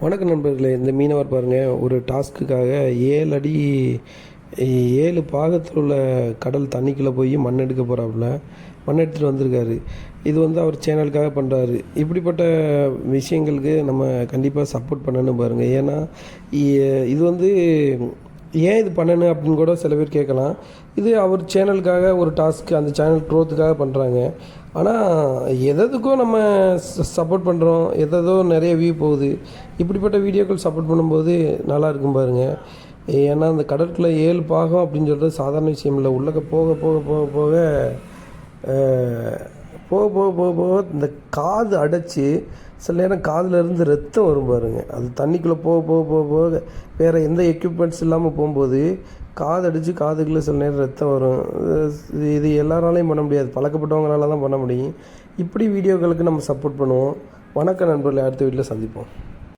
வணக்கம் நண்பர்களே இந்த மீனவர் பாருங்கள் ஒரு டாஸ்க்குக்காக ஏழு அடி ஏழு பாகத்தில் உள்ள கடல் தண்ணிக்குள்ளே போய் மண் எடுக்க போகிறாப்புல மண் எடுத்துகிட்டு வந்திருக்காரு. இது வந்து அவர் சேனலுக்காக பண்ணுறாரு இப்படிப்பட்ட விஷயங்களுக்கு நம்ம கண்டிப்பாக சப்போர்ட் பண்ணணும் பாருங்கள் ஏன்னா இது வந்து ஏன் இது பண்ணணும் அப்படின்னு கூட சில பேர் கேட்கலாம். இது அவர் சேனலுக்காக ஒரு டாஸ்க் அந்த சேனல் க்ரோத்துக்காக பண்ணுறாங்க ஆனால் எதுக்கும் நம்ம சப்போர்ட் பண்ணுறோம் எதோ நிறைய வியூ போகுது. இப்படிப்பட்ட வீடியோக்கள் சப்போர்ட் பண்ணும்போது நல்லா இருக்கும் பாருங்கள் ஏன்னா அந்த கடற்குள்ளே ஏழு பாகம் அப்படின்னு சொல்கிறது சாதாரண விஷயம் இல்லை. உள்ளக்க போக போக போக போக போக போக போக போக இந்த காது அடைச்சி சில நேரம் காதுலேருந்து ரத்தம் வரும் பாருங்க. அது தண்ணிக்குள்ளே போக போக போக போக வேறு எந்த எக்யூப்மெண்ட்ஸ் இல்லாமல் போகும்போது காது அடித்து காதுக்குள்ளே சில நேரம் ரத்தம் வரும். இது இது எல்லாராலையும் பண்ண முடியாது. பழக்கப்பட்டவங்களால தான் பண்ண முடியும். இப்படி வீடியோக்களுக்கு நம்ம சப்போர்ட் பண்ணுவோம். வணக்கம் நண்பர்களை. அடுத்த வீட்டில் சந்திப்போம்.